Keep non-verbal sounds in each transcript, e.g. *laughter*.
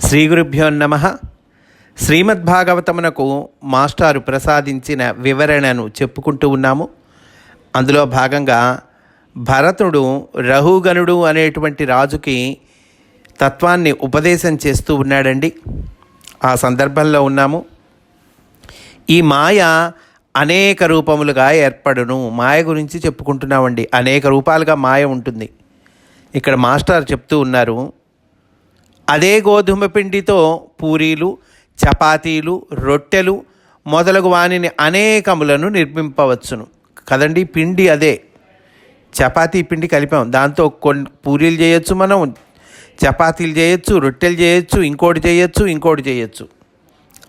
శ్రీ గురుభ్యో నమ. శ్రీమద్భాగవతమునకు మాస్టారు ప్రసాదించిన వివరణను చెప్పుకుంటూ ఉన్నాము. అందులో భాగంగా భరతుడు రహుగనుడు అనేటువంటి రాజుకి తత్వాన్ని ఉపదేశం చేస్తూ ఉన్నాడండి. ఆ సందర్భంలో ఉన్నాము. ఈ మాయ అనేక రూపములుగా ఏర్పడును. మాయ గురించి చెప్పుకుంటున్నామండి. అనేక రూపాలుగా మాయ ఉంటుంది. ఇక్కడ మాస్టర్ చెప్తూ ఉన్నారు. అదే గోధుమ పిండితో పూరీలు చపాతీలు రొట్టెలు మొదలగు వానిని అనేకములను నిర్మింపవచ్చును. కదండి? పిండి అదే. చపాతీ పిండి కలిపాం దాంతో కొన్ని పూరీలు చేయొచ్చు మనం చపాతీలు చేయొచ్చు రొట్టెలు చేయొచ్చు ఇంకోటి చేయొచ్చు ఇంకోటి చేయొచ్చు.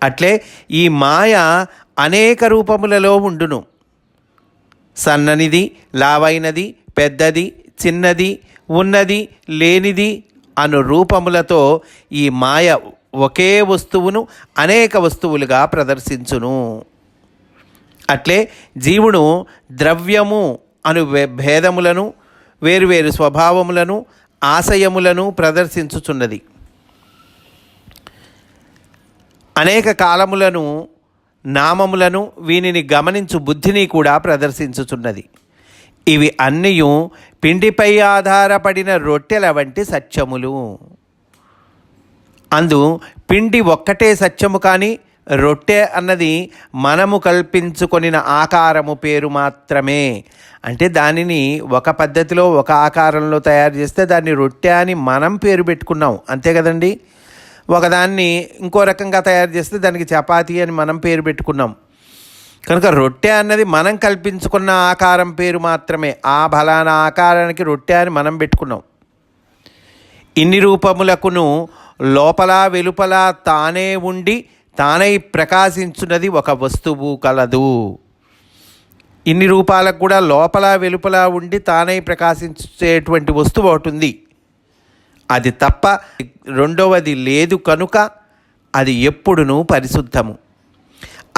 అట్లే ఈ మాయ అనేక రూపములలో ఉండును. సన్ననిది లావైనది పెద్దది చిన్నది ఉన్నది లేనిది అను రూపములతో ఈ మాయ ఒకే వస్తువును అనేక వస్తువులుగా ప్రదర్శించును. అట్లే జీవుడు ద్రవ్యము అను భేదములను వేరువేరు స్వభావములను ఆశయములను ప్రదర్శించుచున్నది. అనేక కాలములను నామములను వీనిని గమనించు బుద్ధిని కూడా ప్రదర్శించుచున్నది. ఇవి అన్నీ పిండిపై ఆధారపడిన రొట్టెల వంటి సత్యములు. అందు పిండి ఒక్కటే సత్యము కానీ రొట్టె అన్నది మనము కల్పించుకొనిన ఆకారము పేరు మాత్రమే. అంటే దానిని ఒక పద్ధతిలో ఒక ఆకారంలో తయారు చేస్తే దాన్ని రొట్టె అని మనం పేరు పెట్టుకున్నాం. అంతే కదండి? ఒకదాన్ని ఇంకో రకంగా తయారు చేస్తే దానికి చపాతీ అని మనం పేరు పెట్టుకున్నాం. కనుక రొట్టె అన్నది మనం కల్పించుకున్న ఆకారం పేరు మాత్రమే. ఆ బలానా ఆకారానికి రొట్టె అని మనం పెట్టుకున్నాం. ఇన్ని రూపములకును లోపల వెలుపల తానే ఉండి తానై ప్రకాశించున్నది ఒక వస్తువు కలదు. ఇన్ని రూపాలకు కూడా లోపల వెలుపల ఉండి తానై ప్రకాశించేటువంటి వస్తువు ఒకటి ఉంది. అది తప్ప రెండవది లేదు కనుక అది ఎప్పుడునూ పరిశుద్ధము.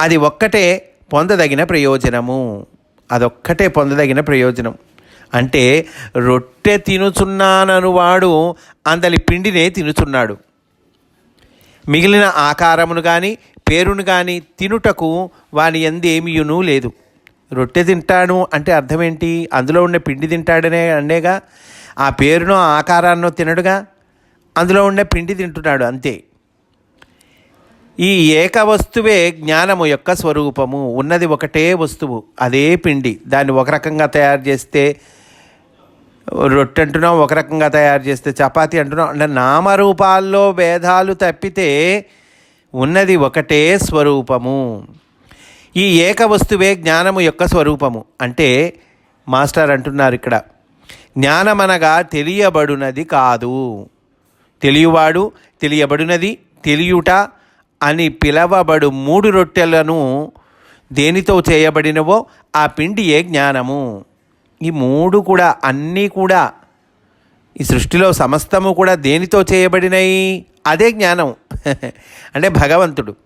అది ఒక్కటే పొందదగిన ప్రయోజనము. అదొక్కటే పొందదగిన ప్రయోజనం. అంటే రొట్టె తినుచున్నానను వాడు అందలి పిండినే తినుచున్నాడు. మిగిలిన ఆకారమును కానీ పేరును కానీ తినుటకు వాని ఎందేమియును లేదు. రొట్టె తింటాను అంటే అర్థమేంటి? అందులో ఉన్న పిండి తింటాడనే అనేగా ఆ పేరునో ఆకారాన్నో తినడుగా? అందులో ఉండే పిండి తింటున్నాడు అంతే. ఈ ఏక వస్తువే జ్ఞానము యొక్క స్వరూపము. ఉన్నది ఒకటే వస్తువు అదే పిండి. దాన్ని ఒక రకంగా తయారు చేస్తే రొట్టె అంటున్నాం ఒక రకంగా తయారు చేస్తే చపాతి అంటున్నాం. అంటే నామరూపాల్లో భేదాలు తప్పితే ఉన్నది ఒకటే స్వరూపము. ఈ ఏక వస్తువే జ్ఞానము యొక్క స్వరూపము. అంటే మాస్టర్ అంటున్నారు ఇక్కడ జ్ఞానమనగా తెలియబడునది కాదు. తెలియవాడు తెలియబడినది తెలియుట అని పిలవబడు మూడు రొట్టెలను దేనితో చేయబడినవో ఆ పిండియే జ్ఞానము? ఈ మూడు కూడా అన్నీ కూడా ఈ సృష్టిలో సమస్తము కూడా దేనితో చేయబడినాయి? అదే జ్ఞానం. *laughs* అంటే భగవంతుడు.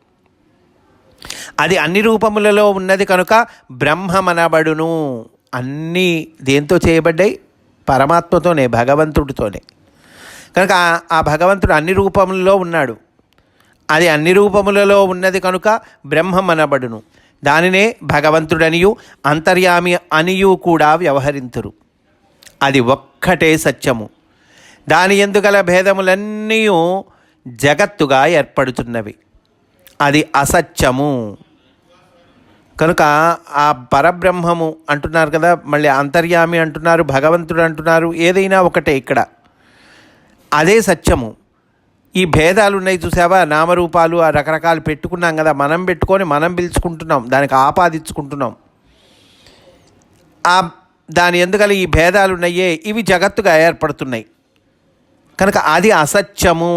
అది అన్ని రూపములలో ఉన్నది కనుక బ్రహ్మమనబడును. అన్నీ దేంతో చేయబడ్డాయి? పరమాత్మతోనే భగవంతుడితోనే. కనుక ఆ- ఆ భగవంతుడు అన్ని రూపములలో ఉన్నాడు. అది అన్ని రూపములలో ఉన్నది కనుక బ్రహ్మమనబడును. దానినే భగవంతుడనియు అంతర్యామి అనియు కూడా వ్యవహరింతురు. అది ఒక్కటే సత్యము. దాని ఎందుగల భేదములన్నీ జగత్తుగా ఏర్పడుతున్నవి. అది అసత్యము. కనుక ఆ పరబ్రహ్మము అంటున్నారు కదా మళ్ళీ అంతర్యామి అంటున్నారు భగవంతుడు అంటున్నారు ఏదైనా ఒకటే ఇక్కడ. అదే సత్యము. ఈ భేదాలు ఉన్నాయి చూసావా? నామరూపాలు ఆ రకరకాలు పెట్టుకున్నాం కదా మనం పెట్టుకొని మనం పిలుచుకుంటున్నాం దానికి ఆపాదించుకుంటున్నాం ఆ దాని ఎందుకల ఈ భేదాలు ఉన్నాయే ఇవి జగత్తుగా ఏర్పడుతున్నాయి. కనుక అది అసత్యము.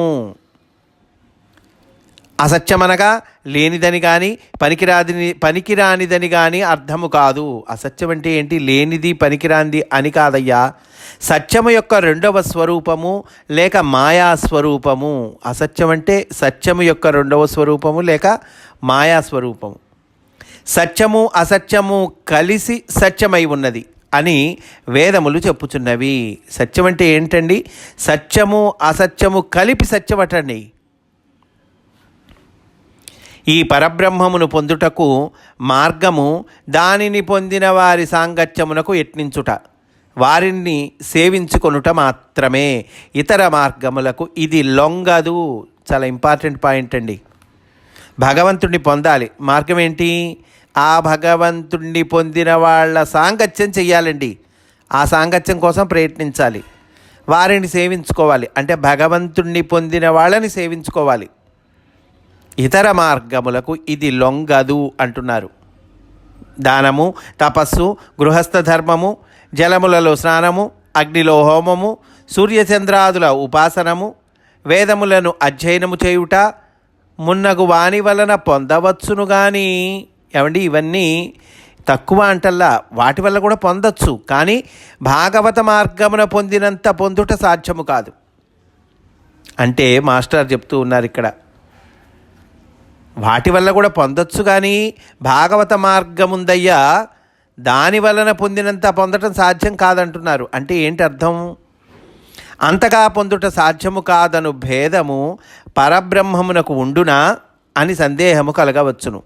అసత్యమనగా లేనిదని కానీ పనికిరాదిని పనికిరానిదని కానీ అర్థము కాదు. అసత్యం అంటే ఏంటి? లేనిది పనికిరాంది అని కాదయ్యా. సత్యము యొక్క రెండవ స్వరూపము లేక మాయా స్వరూపము. అసత్యం అంటే సత్యము యొక్క రెండవ స్వరూపము లేక మాయా స్వరూపము. సత్యము అసత్యము కలిసి సత్యమై ఉన్నది అని వేదములు చెప్పుచున్నవి. సత్యం అంటే ఏంటండి? సత్యము అసత్యము కలిపి సత్యం అటండి. ఈ పరబ్రహ్మమును పొందుటకు మార్గము దానిని పొందిన వారి సాంగత్యమునకు యత్నించుట. వారిని సేవించుకొనుట మాత్రమే. ఇతర మార్గములకు ఇది లొంగదు. చాలా ఇంపార్టెంట్ పాయింట్ అండి. భగవంతుణ్ణి పొందాలి. మార్గం ఏంటి? ఆ భగవంతుణ్ణి పొందిన వాళ్ళ సాంగత్యం చెయ్యాలండి. ఆ సాంగత్యం కోసం ప్రయత్నించాలి. వారిని సేవించుకోవాలి. అంటే భగవంతుణ్ణి పొందిన వాళ్ళని సేవించుకోవాలి. ఇతర మార్గములకు ఇది లొంగదు అంటున్నారు. దానము తపస్సు గృహస్థ ధర్మము జలములలో స్నానము అగ్నిలో హోమము సూర్యచంద్రాదుల ఉపాసనము వేదములను అధ్యయనము చేయుట మున్నగు వాని వలన పొందవచ్చును కానీ ఏమండి ఇవన్నీ తక్కువ అంటల్లా వాటి వల్ల కూడా పొందొచ్చు కానీ భాగవత మార్గమున పొందినంత పొందుట సాధ్యము కాదు. అంటే మాస్టర్ చెప్తూ ఉన్నారు ఇక్కడ. వాటి వల్ల కూడా పొందొచ్చు కానీ భాగవత మార్గముందయ్యా దాని వలన పొందినంత పొందటం సాధ్యం కాదంటున్నారు. అంటే ఏంటి అర్థం అంతగా పొందుట సాధ్యము కాదను భేదము పరబ్రహ్మమునకు ఉండునా అని సందేహము కలగవచ్చును.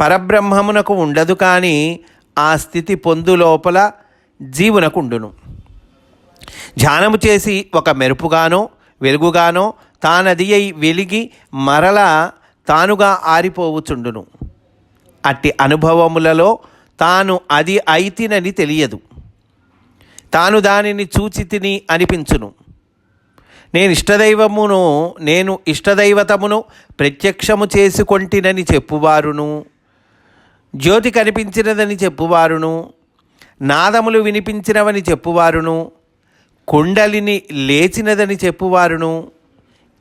పరబ్రహ్మమునకు ఉండదు కానీ ఆ స్థితి పొందు లోపల జీవునకు ఉండును ధ్యానము చేసి ఒక మెరుపుగానో వెలుగుగానో తానది అయి వెలిగి మరలా తానుగా ఆరిపోవుచుండును. అట్టి అనుభవములలో తాను అది అయితినని తెలియదు. తాను దానిని చూచి తిని అనిపించును. నేను ఇష్టదైవమును నేను ఇష్టదైవతమును ప్రత్యక్షము చేసుకొంటినని చెప్పువారును. జ్యోతి కనిపించినదని చెప్పువారును. నాదములు వినిపించినవని చెప్పువారును. కుండలిని లేచినదని చెప్పువారును.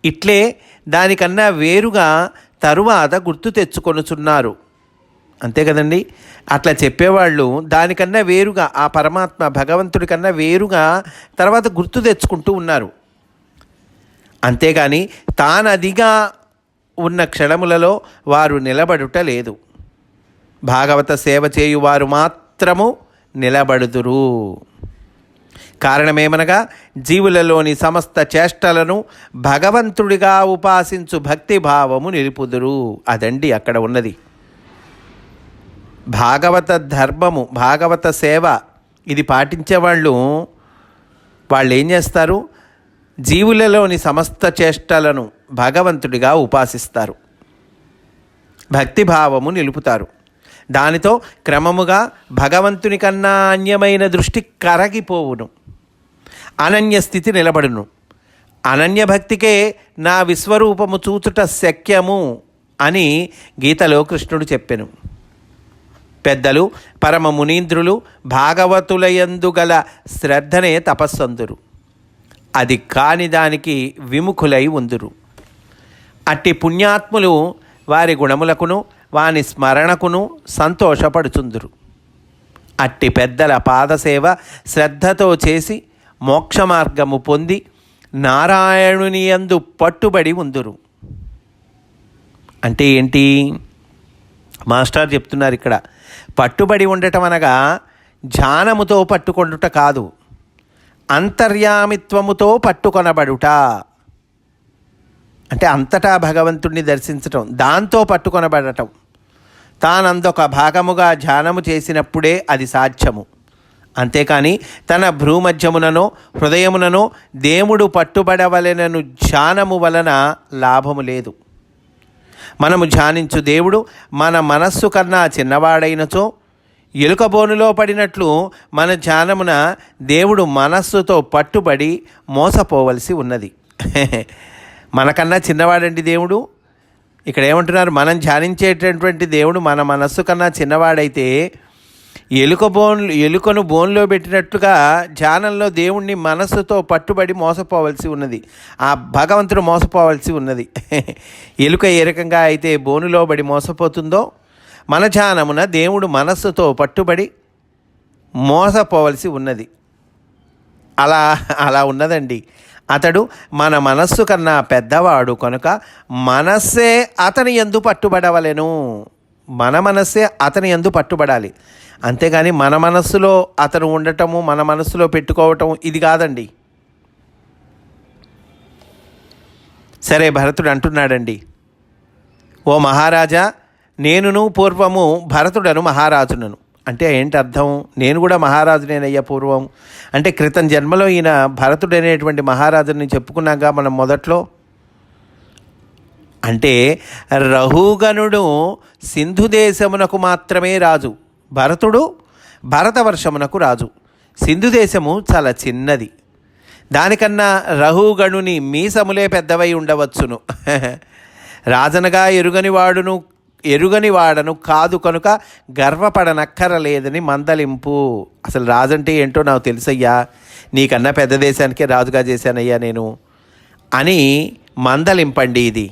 ఇట్లే దానికన్నా వేరుగా తరువాత గుర్తు తెచ్చుకొనుచున్నారు. అంతే కదండి? అట్లా చెప్పేవాళ్ళు దానికన్నా వేరుగా ఆ పరమాత్మ భగవంతుడి కన్నా వేరుగా తర్వాత గుర్తు తెచ్చుకుంటూ ఉన్నారు. అంతేగాని తానదిగా ఉన్న క్షణములలో వారు నిలబడుట లేదు. భాగవత సేవ చేయువారు మాత్రము నిలబడుదురు. కారణమేమనగా జీవులలోని సమస్త చేష్టలను భగవంతుడిగా ఉపాసించు భక్తి భావము నిలుపుదురు. అదండి అక్కడ ఉన్నది. భాగవత ధర్మము భాగవత సేవ ఇది పాటించేవాళ్ళు వాళ్ళు ఏం చేస్తారు? జీవులలోని సమస్త చేష్టలను భగవంతుడిగా ఉపాసిస్తారు. భక్తిభావము నిలుపుతారు. దానితో క్రమముగా భగవంతుని కన్నా అన్యమైన దృష్టి కరగిపోవును. అనన్య స్థితి నిలబడును. అనన్య భక్తికే నా విశ్వరూపము చూచుట శక్యము అని గీతలో కృష్ణుడు చెప్పెను. పెద్దలు పరమ మునీంద్రులు భాగవతులయందు గల శ్రద్ధనే తపస్సందురు. అది కాని దానికి విముఖులై ఉందురు. అట్టి పుణ్యాత్ములు వారి గుణములకును వాని స్మరణకును సంతోషపడుచుందురు. అట్టి పెద్దల పాదసేవ శ్రద్ధతో చేసి మోక్ష మార్గము పొంది నారాయణుని యందు పట్టుబడి ఉందురు. అంటే ఏంటి? మాస్టర్ చెప్తున్నారు ఇక్కడ. పట్టుబడి ఉండటం అనగా ధ్యానముతో పట్టుకొనుట కాదు అంతర్యామిత్వముతో పట్టుకొనబడుట. అంటే అంతటా భగవంతుణ్ణి దర్శించటం దాంతో పట్టుకొనబడటం. తానందొక భాగముగా ధ్యానము చేసినప్పుడే అది సాధ్యము. అంతేకాని తన భ్రూమధ్యముననో హృదయముననో దేవుడు పట్టుబడవలెనను ధ్యానము వలన లాభము లేదు. మనము ధ్యానించు దేవుడు మన మనస్సు కన్నా చిన్నవాడైనచో ఎలుకబోనులో పడినట్లు మన ధ్యానమున దేవుడు మనస్సుతో పట్టుబడి మోసపోవలసి ఉన్నది. *laughs* మనకన్నా చిన్నవాడండి దేవుడు? ఇక్కడ ఏమంటున్నారు? మనం ధ్యానించేటటువంటి దేవుడు మన మనస్సు కన్నా చిన్నవాడైతే ఎలుక బోన్లు ఎలుకను బోన్లో పెట్టినట్టుగా ధ్యానంలో దేవుణ్ణి మనస్సుతో పట్టుబడి మోసపోవలసి ఉన్నది. ఆ భగవంతుడు మోసపోవలసి ఉన్నది. *laughs* ఎలుక ఏ రకంగా అయితే బోనులో బడి మోసపోతుందో మన ధ్యానమున దేవుడు మనస్సుతో పట్టుబడి మోసపోవలసి ఉన్నది. అలా అలా ఉన్నదండి. అతడు మన మనస్సు కన్నా పెద్దవాడు కనుక మనస్సే అతని ఎందు పట్టుబడవలెను. మన మనస్సే అతని ఎందు పట్టుబడాలి. అంతేగాని మన మనస్సులో అతను ఉండటము మన మనస్సులో పెట్టుకోవటం ఇది కాదండి. సరే భరతుడు అంటున్నాడండి. ఓ మహారాజా నేనును పూర్వము భరతుడను మహారాజునను. అంటే ఏంటి అర్థం నేను కూడా మహారాజునేనయ్యా పూర్వం. అంటే క్రితం జన్మలో ఈయన భరతుడనేటువంటి మహారాజుని చెప్పుకున్నాక మనం మొదట్లో. అంటే రహుగణుడు సింధు దేశమునకు మాత్రమే రాజు. భరతుడు భరతవర్షమునకు రాజు. సింధు దేశము చాలా చిన్నది. దానికన్నా రహుగణుని మీసములే పెద్దవై ఉండవచ్చును. *laughs* రాజనగా ఎరుగని వాడును ఎరుగని వాడను కాదు కనుక గర్వపడనక్కరలేదని మందలింపు. అసలు రాజంటే ఏంటో నాకు తెలుసయ్యా. నీకన్నా పెద్ద దేశానికే రాజుగా చేశానయ్యా నేను. అని మందలింపండి ఇది.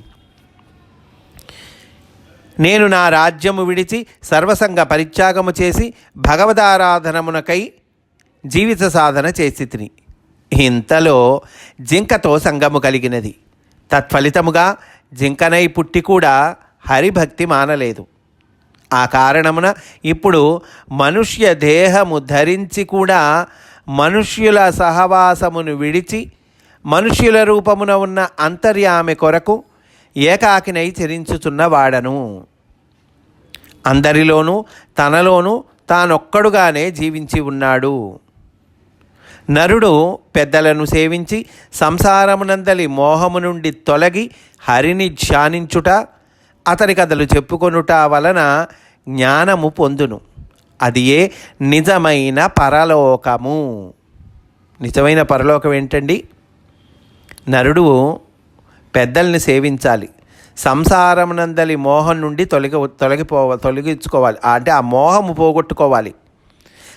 నేను నా రాజ్యము విడిచి సర్వసంగ పరిత్యాగము చేసి భగవదారాధనమునకై జీవిత సాధన చేసి తిని ఇంతలో జింకతో సంగము కలిగినది. తత్ఫలితముగా జింకనై పుట్టి కూడా హరిభక్తి మానలేదు. ఆ కారణమున ఇప్పుడు మనుష్య దేహము ధరించి కూడా మనుష్యుల సహవాసమును విడిచి మనుష్యుల రూపమున ఉన్న అంతర్యామి కొరకు ఏకాకినై చరించుచున్న వాడను. అందరిలోనూ తనలోనూ తానొక్కడుగానే జీవించి ఉన్నాడు. నరుడు పెద్దలను సేవించి సంసారమునందలి మోహము నుండి తొలగి హరిని ధ్యానించుట అతని కథలు చెప్పుకొనుట వలన జ్ఞానము పొందును. అది ఏ నిజమైన పరలోకము. నిజమైన పరలోకం ఏంటండి? నరుడు పెద్దల్ని సేవించాలి. సంసారమునందలి మోహం నుండి తొలగి తొలగిపోవ తొలగించుకోవాలి. అంటే ఆ మోహము పోగొట్టుకోవాలి.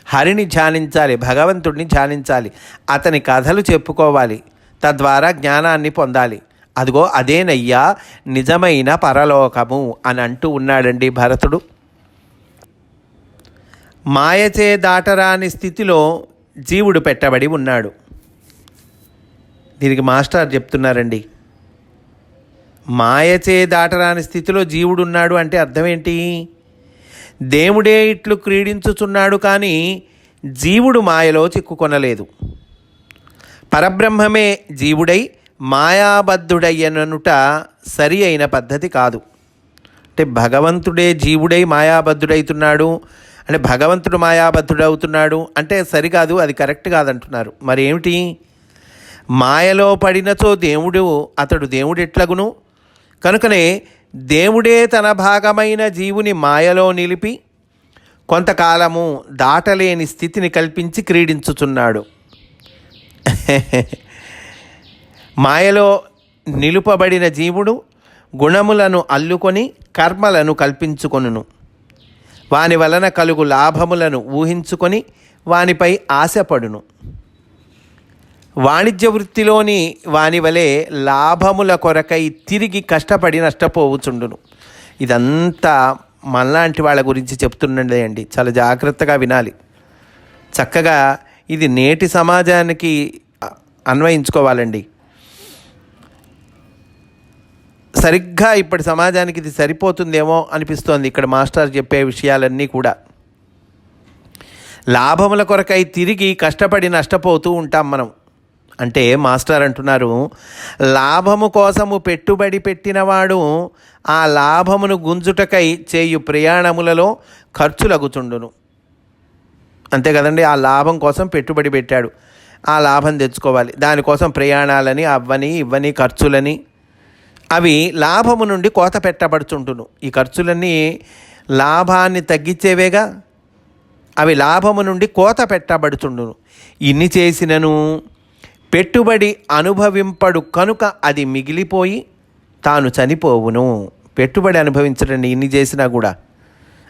హరిని ధ్యానించాలి భగవంతుడిని ధ్యానించాలి అతని కథలు చెప్పుకోవాలి తద్వారా జ్ఞానాన్ని పొందాలి. అదిగో అదేనయ్యా నిజమైన పరలోకము అని అంటూ ఉన్నాడండి భరతుడు. మాయచే దాటరాని స్థితిలో జీవుడు పెట్టబడి ఉన్నాడు. దీనికి మాస్టర్ చెప్తున్నారండి. మాయచే దాటరాని స్థితిలో జీవుడు ఉన్నాడు అంటే అర్థమేంటి? దేవుడే ఇట్లు క్రీడించుచున్నాడు కానీ జీవుడు మాయలో చిక్కుకొనలేదు. పరబ్రహ్మమే జీవుడై మాయాబద్ధుడయ్యననుట సరి అయిన పద్ధతి కాదు. అంటే భగవంతుడే జీవుడై మాయాబద్ధుడైతున్నాడు. అంటే భగవంతుడు మాయాబద్ధుడవుతున్నాడు అంటే సరికాదు అది కరెక్ట్ కాదంటున్నారు. మరి ఏమిటి? మాయలో పడినచో దేవుడు అతడు దేవుడు ఎట్లగును కనుకనే దేవుడే తన భాగమైన జీవుని మాయలో నిలిపి కొంతకాలము దాటలేని స్థితిని కల్పించి క్రీడించుచున్నాడు. *laughs* మాయలో నిలుపబడిన జీవుడు గుణములను అల్లుకొని కర్మలను కల్పించుకొనును. వాని వలన కలుగు లాభములను ఊహించుకొని వానిపై ఆశపడును. వాణిజ్య వృత్తిలోని వాని వలె లాభముల కొరకై తిరిగి కష్టపడి నష్టపోవచ్చుండును ఇదంతా మనలాంటి వాళ్ళ గురించి చెప్తుండే అండి. చాలా జాగ్రత్తగా వినాలి. చక్కగా ఇది నేటి సమాజానికి అన్వయించుకోవాలండి. సరిగ్గా ఇప్పటి సమాజానికి ఇది సరిపోతుందేమో అనిపిస్తోంది ఇక్కడ మాస్టర్ చెప్పే విషయాలన్నీ కూడా. లాభముల కొరకై తిరిగి కష్టపడి నష్టపోతూ ఉంటాం మనం. అంటే మాస్టర్ అంటున్నారు లాభము కోసము పెట్టుబడి పెట్టినవాడు ఆ లాభమును గుంజుటకై చేయు ప్రయాణములలో ఖర్చులగుచుండును. అంతే కదండి ఆ లాభం కోసం పెట్టుబడి పెట్టాడు. ఆ లాభం తెచ్చుకోవాలి. దానికోసం ప్రయాణాలని అవ్వని ఇవ్వని ఖర్చులని అవి లాభము నుండి కోత పెట్టబడుచుంటును ఈ ఖర్చులన్నీ లాభాన్ని తగ్గించేవేగా? అవి లాభము నుండి కోత పెట్టబడుచుండును. ఇన్ని చేసినను పెట్టుబడి అనుభవింపడు కనుక అది మిగిలిపోయి తాను చనిపోవును. పెట్టుబడి అనుభవించడండి ఇన్ని చేసినా కూడా.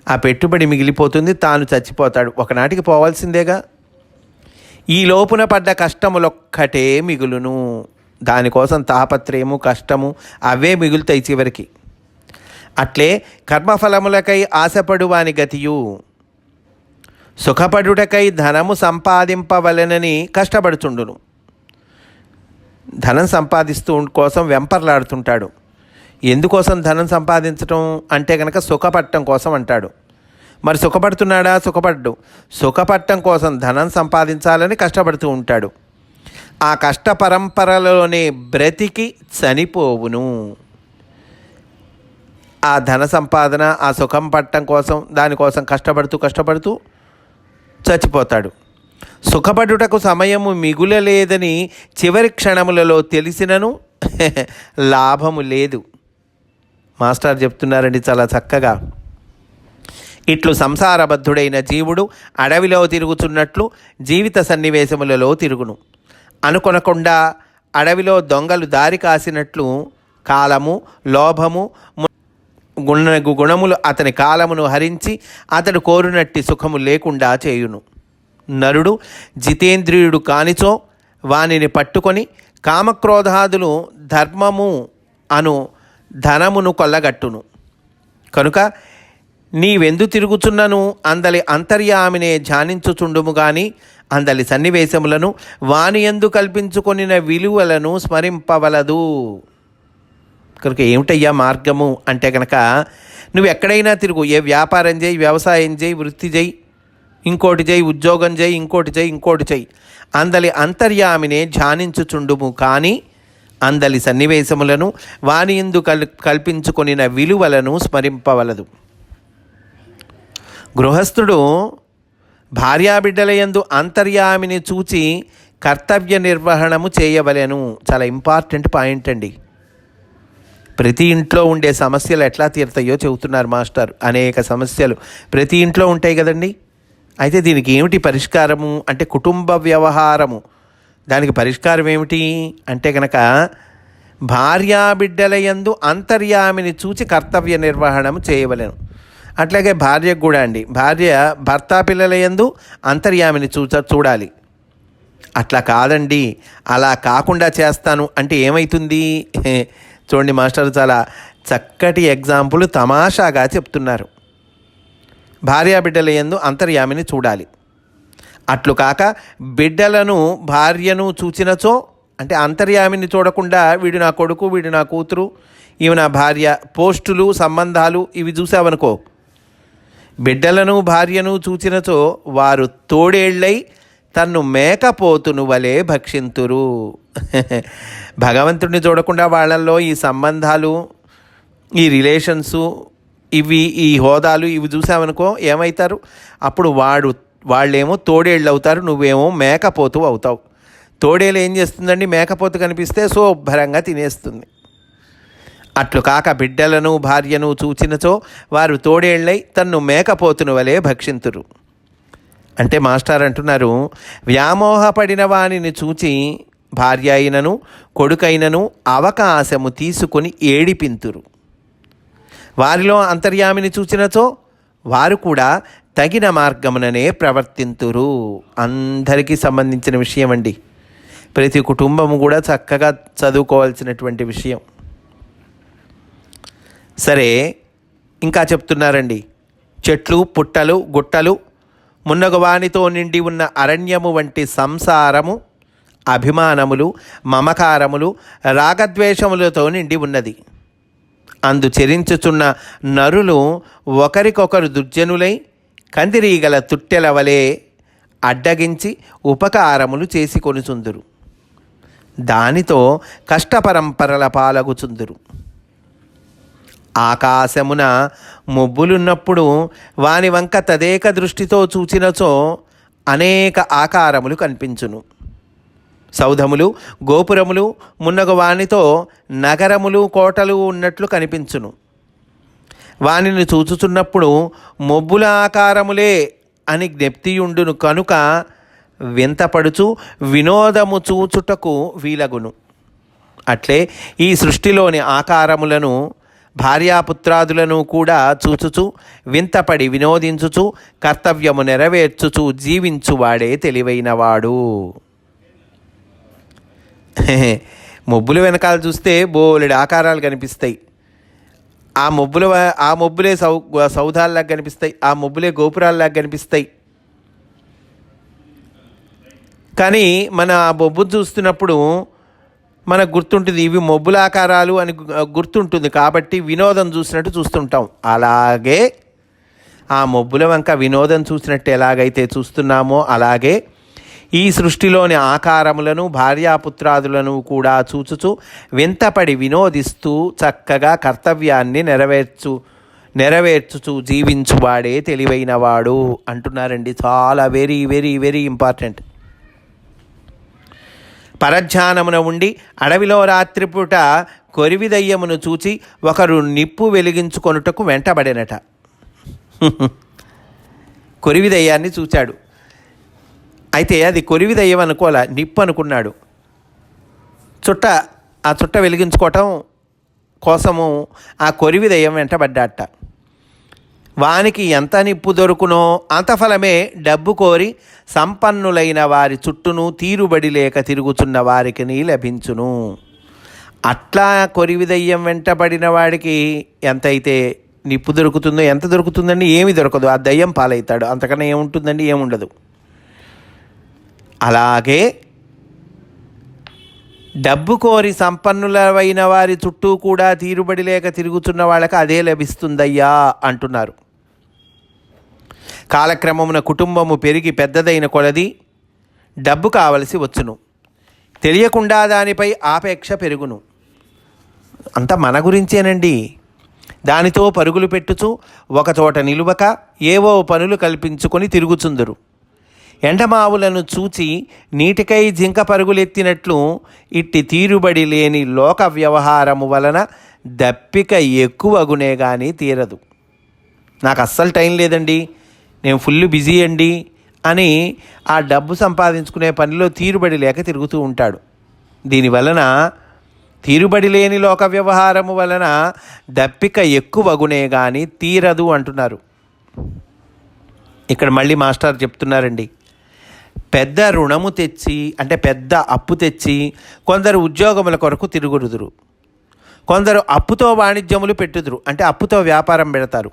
ఆ పెట్టుబడి మిగిలిపోతుంది తాను చచ్చిపోతాడు. ఒకనాటికి పోవాల్సిందేగా? ఈ లోపున పడ్డ కష్టములొక్కటే మిగులును. దానికోసం తాపత్రయము కష్టము అవే మిగులుతాయి చివరికి. అట్లే కర్మఫలములకై ఆశపడువాని గతియు. సుఖపడుటకై ధనము సంపాదింపవలెనని కష్టపడుచుండును. ధనం సంపాదిస్తూ కోసం వెంపర్లాడుతుంటాడు. ఎందుకోసం ధనం సంపాదించటం అంటే కనుక సుఖపట్టం కోసం అంటాడు. మరి సుఖపడుతున్నాడా? సుఖపడ్డు. సుఖపట్టం కోసం ధనం సంపాదించాలని కష్టపడుతూ ఉంటాడు. ఆ కష్ట పరంపరలోనే బ్రతికి చనిపోవును. ఆ ధన సంపాదన ఆ సుఖం పట్టడం కోసం దానికోసం కష్టపడుతూ కష్టపడుతూ చచ్చిపోతాడు. సుఖపడుటకు సమయము మిగులలేదని చివరి క్షణములలో తెలిసినను *laughs* లాభము లేదు. మాస్టర్ చెప్తున్నారండి చాలా చక్కగా. ఇట్లు సంసారబద్ధుడైన జీవుడు అడవిలో తిరుగుతున్నట్లు జీవిత సన్నివేశములలో తిరుగును. అనుకొనకుండా అడవిలో దొంగలు దారి కాసినట్లు కాలము లోభము గుణ గుణములు అతని కాలమును హరించి అతడు కోరినట్టి సుఖము లేకుండా చేయును. నరుడు జితేంద్రియుడు కానిచో వానిని పట్టుకొని కామక్రోధాదులు ధర్మము అను ధనమును కొల్లగట్టును. కనుక నీవెందు తిరుగుచున్నను అందలి అంతర్యామినే ధ్యానించుచుండుము గాని అందలి సన్నివేశములను వాని ఎందు కల్పించుకొనిన విలువలను స్మరింపవలదు. కనుక ఏమిటయ్యా మార్గము? అంటే కనుక నువ్వు ఎక్కడైనా తిరుగు ఏ వ్యాపారం చేయి వ్యవసాయం చేయి వృత్తి చేయి ఇంకోటి చేయి ఉద్యోగం చేయి ఇంకోటి చేయి ఇంకోటి చేయి. అందలి అంతర్యామినే ధ్యానించుచుండుము కానీ అందలి సన్నివేశములను వాని ఎందు కల్ కల్పించుకొనిన విలువలను స్మరింపవలదు. గృహస్థుడు భార్యాబిడ్డలయందు అంతర్యామిని చూచి కర్తవ్య నిర్వహణము చేయవలెను. చాలా ఇంపార్టెంట్ పాయింట్ అండి. ప్రతి ఇంట్లో ఉండే సమస్యలు ఎట్లా తీరుతాయో చెబుతున్నారు మాస్టర్. అనేక సమస్యలు ప్రతి ఇంట్లో ఉంటాయి కదండి. అయితే దీనికి ఏమిటి పరిష్కారము? అంటే కుటుంబ వ్యవహారము. దానికి పరిష్కారం ఏమిటి? అంటే కనుక భార్యాబిడ్డలయందు అంతర్యామిని చూచి కర్తవ్య నిర్వహణము చేయవలెను. అట్లాగే భార్యకు కూడా అండి. భార్య భర్త పిల్లల యందు అంతర్యామిని చూచ చూడాలి. అట్లా కాదండి. అలా కాకుండా చేస్తాను. అంటే ఏమవుతుంది *laughs* చూడండి మాస్టర్ చాలా చక్కటి ఎగ్జాంపుల్ తమాషాగా చెప్తున్నారు. భార్యా బిడ్డల అంతర్యామిని చూడాలి. అట్లు కాక బిడ్డలను భార్యను చూచినచో అంటే అంతర్యామిని చూడకుండా వీడు నా కొడుకు వీడు నా కూతురు ఈమె నా భార్య పోస్టులు సంబంధాలు ఇవి చూసావనుకో. బిడ్డలను భార్యను చూచినచో వారు తోడేళ్ళై తన్ను మేకపోతును వలె భక్షింతురు. భగవంతుడిని చూడకుండా వాళ్ళల్లో ఈ సంబంధాలు ఈ రిలేషన్సు ఇవి ఈ హోదాలు ఇవి చూసామనుకో ఏమవుతారు అప్పుడు వాడు వాళ్ళేమో తోడేళ్ళు అవుతారు నువ్వేమో మేకపోతు అవుతావు. తోడేలు ఏం చేస్తుందండి? మేకపోతు కనిపిస్తే శుభ్రంగా తినేస్తుంది. అట్లు కాక బిడ్డలను భార్యను చూచినచో వారు తోడేళ్ళై తన్ను మేకపోతును వలె భక్షింతురు. అంటే మాస్టర్ అంటున్నారు వ్యామోహపడిన వానిని చూచి భార్య అయినను కొడుకైనను అవకాశము తీసుకొని ఏడిపింతురు. వారిలో అంతర్యామిని చూచినచో వారు కూడా తగిన మార్గముననే ప్రవర్తింతురు. అందరికీ సంబంధించిన విషయం అండి. ప్రతి కుటుంబము కూడా చక్కగా చదువుకోవాల్సినటువంటి విషయం. సరే ఇంకా చెప్తున్నారండి. చెట్లు పుట్టలు గుట్టలు మున్నగవానితో నిండి ఉన్న అరణ్యము వంటి సంసారము అభిమానములు మమకారములు రాగద్వేషములతో నిండి ఉన్నది. అందు చెరించుచున్న నరులు ఒకరికొకరు దుర్జనులై కందిరీగల తుట్టెల వలె అడ్డగించి ఉపకారములు చేసి కొనుచుందురు. దానితో కష్టపరంపరల పాలగుచుందురు. ఆకాశమున మొబ్బులున్నప్పుడు వాని వంక తదేక దృష్టితో చూచినచో అనేక ఆకారములు కనిపించును. సౌధములు గోపురములు మున్నగు వానితో నగరములు కోటలు ఉన్నట్లు కనిపించును. వానిని చూచుచున్నప్పుడు మొబ్బుల ఆకారములే అని జ్ఞప్తియుండును కనుక వింతపడుచు వినోదము చూచుటకు వీలగును. అట్లే ఈ సృష్టిలోని ఆకారములను భార్యాపుత్రాదులను కూడా చూచుచు వింతపడి వినోదించుచు కర్తవ్యము నెరవేర్చుచు జీవించువాడే తెలివైనవాడు. *laughs* మబ్బుల వెనకాల చూస్తే బోలెడు ఆకారాలు కనిపిస్తాయి. ఆ మొబ్బుల ఆ మొబ్బులే సౌ సౌధాల్లాగా కనిపిస్తాయి. ఆ మొబ్బులే గోపురాల్లాగా కనిపిస్తాయి. కానీ మన ఆ బొబ్బును చూస్తున్నప్పుడు మనకు గుర్తుంటుంది ఇవి మొబ్బుల ఆకారాలు అని గుర్తుంటుంది. కాబట్టి వినోదం చూసినట్టు చూస్తుంటాం. అలాగే ఆ మొబ్బుల వంక వినోదం చూసినట్టు ఎలాగైతే చూస్తున్నామో అలాగే ఈ సృష్టిలోని ఆకారములను భార్యాపుత్రాదులను కూడా చూచుచు వింతపడి వినోదిస్తూ చక్కగా కర్తవ్యాన్ని నెరవేర్చు నెరవేర్చుచు జీవించువాడే తెలివైనవాడు అంటున్నారండి. చాలా వెరీ వెరీ వెరీ ఇంపార్టెంట్ పరధ్యానమున ఉండి అడవిలో రాత్రిపూట కొరివిదయ్యమును చూచి ఒకరు నిప్పు వెలిగించుకొనుటకు వెంటబడినట. *laughs* కొరివిదయ్యాన్ని చూచాడు. అయితే అది కొరివిదయ్యం అనుకోలే నిప్పు అనుకున్నాడు. చుట్ట ఆ చుట్ట వెలిగించుకోవటం కోసము ఆ కొరివిదయ్యం వెంటబడ్డాట. వానికి ఎంత నిప్పు దొరుకునో అంత ఫలమే డబ్బు కోరి సంపన్నులైన వారి చుట్టూను తీరుబడి లేక తిరుగుచున్న వారికి లభించును. అట్లా కొరివిదయ్యం వెంటబడిన వాడికి ఎంతైతే నిప్పు దొరుకుతుందో ఎంత దొరుకుతుందండి? ఏమి దొరకదు. ఆ దయ్యం పాలవుతాడు అంతకన్నా ఏముంటుందండి? ఏముండదు. అలాగే డబ్బు కోరి సంపన్నులవైన వారి చుట్టూ కూడా తీరుబడి లేక తిరుగుతున్న వాళ్ళకి అదే లభిస్తుందయ్యా అంటున్నారు. కాలక్రమమున కుటుంబము పెరిగి పెద్దదైన కొలది డబ్బు కావలసి వచ్చును. తెలియకుండా దానిపై ఆపేక్ష పెరుగును. అంత మన గురించేనండి. దానితో పరుగులు పెట్టుచు ఒకచోట నిలువక ఏవో పనులు కల్పించుకొని తిరుగుచుందురు. ఎండమావులను చూచి నీటికై జింక పరుగులెత్తినట్లు ఇట్టి తీరుబడి లేని లోక వ్యవహారము వలన దప్పిక ఎక్కువగునే కానీ తీరదు. నాకు అస్సలు టైం లేదండి. నేను ఫుల్ బిజీ అండి అని ఆ డబ్బు సంపాదించుకునే పనిలో తీరుబడి లేక తిరుగుతూ ఉంటాడు. దీనివలన తీరుబడి లేని లోక వ్యవహారము వలన దప్పిక ఎక్కువగునే కానీ తీరదు అంటున్నారు. ఇక్కడ మళ్ళీ మాస్టర్ చెప్తున్నారండి. పెద్ద రుణము తెచ్చి అంటే పెద్ద అప్పు తెచ్చి కొందరు ఉద్యోగముల కొరకు తిరుగుడుదురు. కొందరు అప్పుతో వాణిజ్యములు పెట్టుదురు అంటే అప్పుతో వ్యాపారం పెడతారు.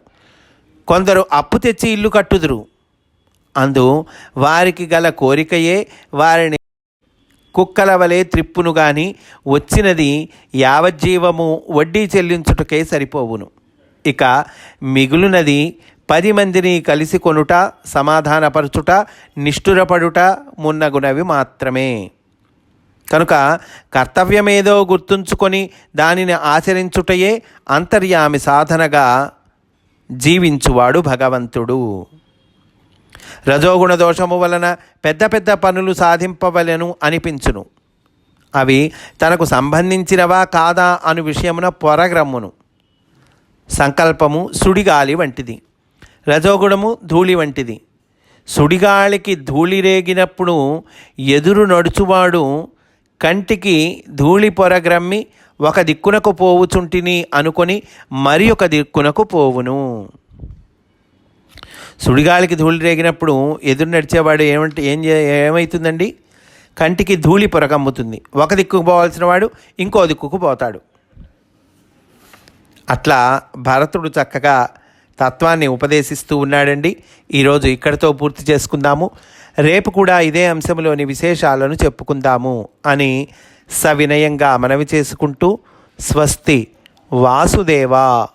కొందరు అప్పు తెచ్చి ఇల్లు కట్టుదురు. అందు వారికి గల కోరికయే వారిని కుక్కల వలె త్రిప్పును గాని వచ్చినది యావజ్జీవము వడ్డీ చెల్లించుటకే సరిపోవును. ఇక మిగులునది పది మందిని కలిసి కొనుట సమాధానపరచుట నిష్ఠురపడుట మున్నగునవి మాత్రమే. కనుక కర్తవ్యమేదో గుర్తుంచుకొని దానిని ఆచరించుటయే అంతర్యామి సాధనగా జీవించువాడు భగవంతుడు. రజోగుణ దోషము వలన పెద్ద పెద్ద పనులు సాధింపవలెను అనిపించును. అవి తనకు సంబంధించినవా కాదా అను విషయమున పొరగ్రమ్మును. సంకల్పము సుడిగాలి వంటిది. రజోగుణము ధూళి వంటిది. సుడిగాలికి ధూళి రేగినప్పుడు ఎదురు నడుచువాడు కంటికి ధూళి పొరగ్రమ్మి ఒక దిక్కునకు పోవుచుంటిని అనుకొని మరి ఒక దిక్కునకు పోవును. సుడిగాలికి ధూళి రేగినప్పుడు ఎదురు నడిచేవాడు ఏమంటే ఏం ఏమవుతుందండి కంటికి ధూళి పొరగమ్ముతుంది. ఒక దిక్కుకు పోవాల్సిన వాడు ఇంకో దిక్కుకు పోతాడు. అట్లా భరతుడు చక్కగా తత్వాన్ని ఉపదేశిస్తూ ఉన్నాడండి. ఈరోజు ఇక్కడితో పూర్తి చేసుకుందాము. రేపు కూడా ఇదే అంశంలోని విశేషాలను చెప్పుకుందాము అని సవినయంగా మనవి చేసుకుంటూ స్వస్తి వాసుదేవా.